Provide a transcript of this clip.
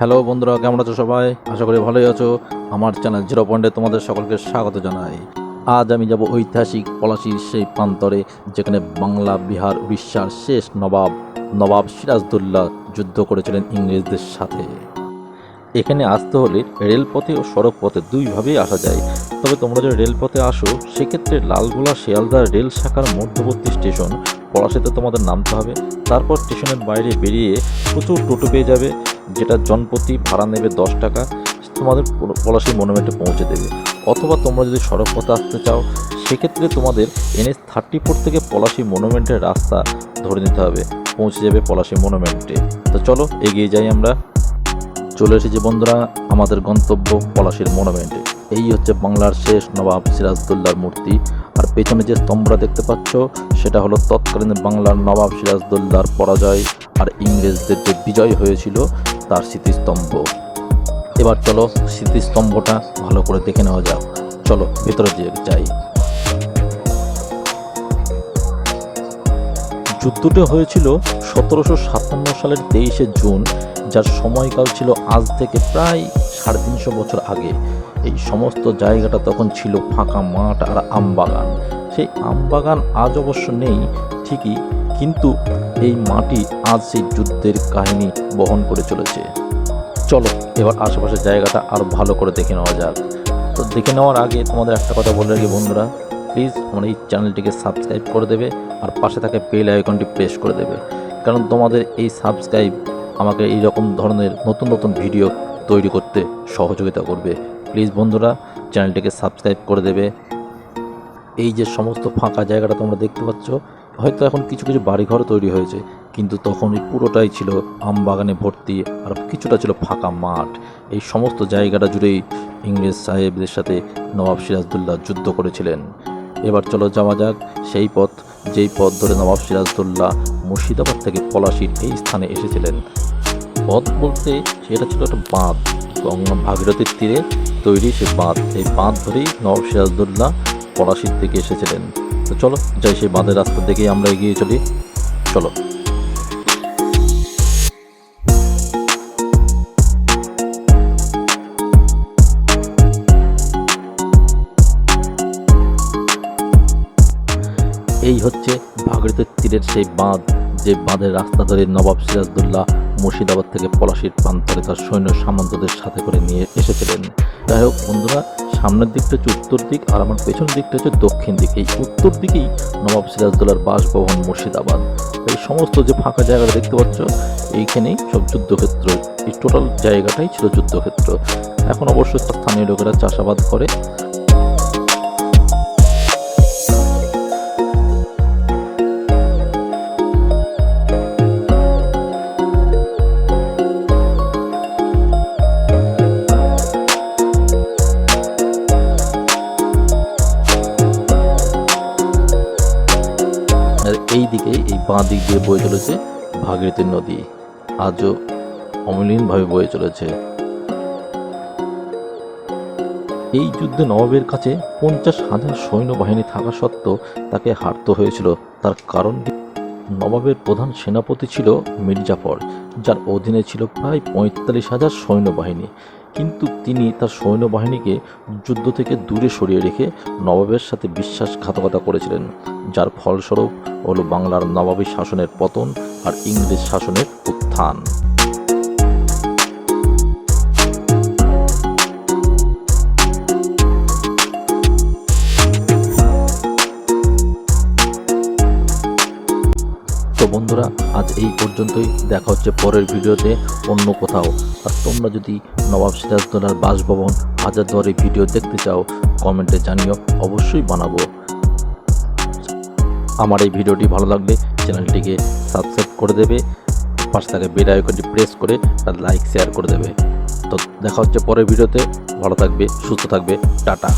Hello বন্ধুরা, কেমন আছো সবাই? আশা করি ভালোই আছো। আমার চ্যানেল জিরো পয়েন্টে তোমাদের সকলকে স্বাগত জানাই। আজ আমি যাব ঐতিহাসিক পলাশির সেই প্রান্তরে, যেখানে বাংলা, বিহার, উড়িষ্যার শেষ নবাব নবাব সিরাজদৌল্লা যুদ্ধ করেছিলেন ইংরেজদের সাথে। এখানে আসতে হলে রেলপথে ও সড়ক পথে দুইভাবেই আসা যায়। তবে তোমরা যদি রেলপথে আসো, সেক্ষেত্রে লালগোলা শিয়ালদা রেল শাখার মধ্যবর্তী স্টেশন পলাশিতে তোমাদের নামতে হবে। তারপর স্টেশনের বাইরে বেরিয়ে প্রচুর টোটো পেয়ে যাবে, যেটা জনপ্রতি ভাড়া নেবে দশ টাকা। তোমাদের পল- পলাশী মনুমেন্টে পৌঁছে দেবে। অথবা তোমরা যদি সড়ক পথে আসতে চাও, সেক্ষেত্রে তোমাদের এনএস থার্টি ফোর থেকে পলাশি মনুমেন্টের রাস্তা ধরে নিতে হবে। পৌঁছে যাবে পলাশী মনুমেন্টে তো চলো, এগিয়ে যাই আমরা। চলে এসেছি বন্ধুরা, আমাদের গন্তব্য পলাশীর মনুমেন্টে এই হচ্ছে বাংলার শেষ নবাব সিরাজদৌল্লার মূর্তি। আর পেছনে যে স্তম্ভটা দেখতে পাচ্ছ, সেটা হলো তৎকালীন বাংলার নবাব সিরাজদৌল্লার পরাজয় আর ইংরেজদের যে বিজয় হয়েছিল, তার স্মৃতিস্তম্ভ। এবার চলো স্মৃতিস্তম্ভটা ভালো করে দেখে নেওয়া যাক। চলো, ভেতরে দিয়ে যাই। যুদ্ধটা হয়েছিল সতেরোশো সাতান্ন সালের তেইশে জুন, যার সময়কাল ছিল আজ থেকে প্রায় সাড়ে তিনশো বছর আগে। এই সমস্ত জায়গাটা তখন ছিল ফাঁকা মাঠ আর আমবাগান। সেই আমবাগান আজ অবশ্য নেই, ঠিকই, কিন্তু এই মাটি আজ সেই যুদ্ধের কাহিনী বহন করে চলেছে। চলো, এবার আশেপাশের জায়গাটা আরও ভালো করে দেখে নেওয়া যাক। তো দেখে নেওয়ার আগে তোমাদের একটা কথা বলে রাখি বন্ধুরা। প্লিজ, আমার এই চ্যানেলটিকে সাবস্ক্রাইব করে দেবে আর পাশে থাকা বেল আইকনটি প্রেস করে দেবে। কারণ তোমাদের এই সাবস্ক্রাইব আমাকে এই রকম ধরনের নতুন নতুন ভিডিও তৈরি করতে সহযোগিতা করবে। প্লিজ বন্ধুরা, চ্যানেলটিকে সাবস্ক্রাইব করে দেবে। এই যে সমস্ত ফাঁকা জায়গাটা তোমরা দেখতে পাচ্ছ, হয়তো এখন কিছু কিছু বাড়িঘর তৈরি হয়েছে, কিন্তু তখন পুরোটাই ছিল আম বাগানে ভর্তি আর কিছুটা ছিল ফাঁকা মাঠ। এই সমস্ত জায়গাটা জুড়েই ইংরেজ সাহেবদের সাথে নবাব সিরাজদৌল্লা যুদ্ধ করেছিলেন। এবার চলো যাওয়া যাক, সেই পথ, যেই পথ ধরে নবাব সিরাজদৌল্লা মুর্শিদাবাদ থেকে পলাশির এই স্থানে এসেছিলেন। পথ বলতে সেটা ছিল একটা বাঁধ, গঙ্গা ভাগীরথীর তীরে তৈরি সে বাঁধ, এই বাঁধ ধরেই নবাব সিরাজদৌল্লা পলাশির থেকে এসেছিলেন। তো চলো, যাই সেই বাঁধের রাস্তার দিকেই আমরা এগিয়ে চলি। চলো। এই হচ্ছে ভাগীরথীর তীরের সেই বাঁধ, যে বাঁধের রাস্তা ধরে নবাব সিরাজদৌল্লাহ মুর্শিদাবাদ থেকে পলাশির প্রান্তরে তার সৈন্য সামন্তদের সাথে করে নিয়ে এসেছিলেন। যাই হোক, বন্ধুরা, সামনের দিকটা হচ্ছে উত্তর দিক আর আমার পেছনের দিকটা হচ্ছে দক্ষিণ দিক। এই উত্তর দিকেই নবাব সিরাজদৌল্লার বাসভবন মুর্শিদাবাদ। এই সমস্ত যে ফাঁকা জায়গাটা দেখতে পাচ্ছ, এইখানেই সব যুদ্ধক্ষেত্র, এই টোটাল জায়গাটাই ছিল যুদ্ধক্ষেত্র। এখন অবশ্য স্থানীয় লোকেরা চাষাবাদ করে। বাঁ দিক দিয়ে বয়ে চলেছে ভাগীরথী নদী। আজও অমলিনভাবে বয়ে চলেছে। এই যুদ্ধে নবাবের কাছে পঞ্চাশ হাজার সৈন্যবাহিনী থাকা সত্ত্বেও তাকে হারতে হয়েছিল। তার কারণ নবাবের প্রধান সেনাপতি ছিল মির্জাফর, যার অধীনে ছিল প্রায় পঁয়তাল্লিশ হাজার সৈন্যবাহিনী। কিন্তু তিনি তার সৈন্যবাহিনীকে যুদ্ধ থেকে দূরে সরিয়ে রেখে নবাবের সাথে বিশ্বাসঘাতকতা করেছিলেন। যার ফলস্বরূপ হলো বাংলার নবাবী শাসনের পতন আর ইংরেজ শাসনের উত্থান। বন্ধুরা, আজ এই পর্যন্তই। দেখা হচ্ছে পরের ভিডিওতে অন্য কোথাও। আর তোমরা যদি নবাব সিরাজদৌলার বাসভবন হাজারদুয়ারি ভিডিও দেখতে চাও, কমেন্টে জানিও, অবশ্যই বানাবো। আমার এই ভিডিওটি ভালো লাগলে চ্যানেলটিকে সাবস্ক্রাইব করে দেবে, পাশে থাকা বেল আইকনটি প্রেস করে তার লাইক, শেয়ার করে দেবে। তো দেখা হচ্ছে পরের ভিডিওতে, ভালো থাকবে, সুস্থ থাকবে, টাটা।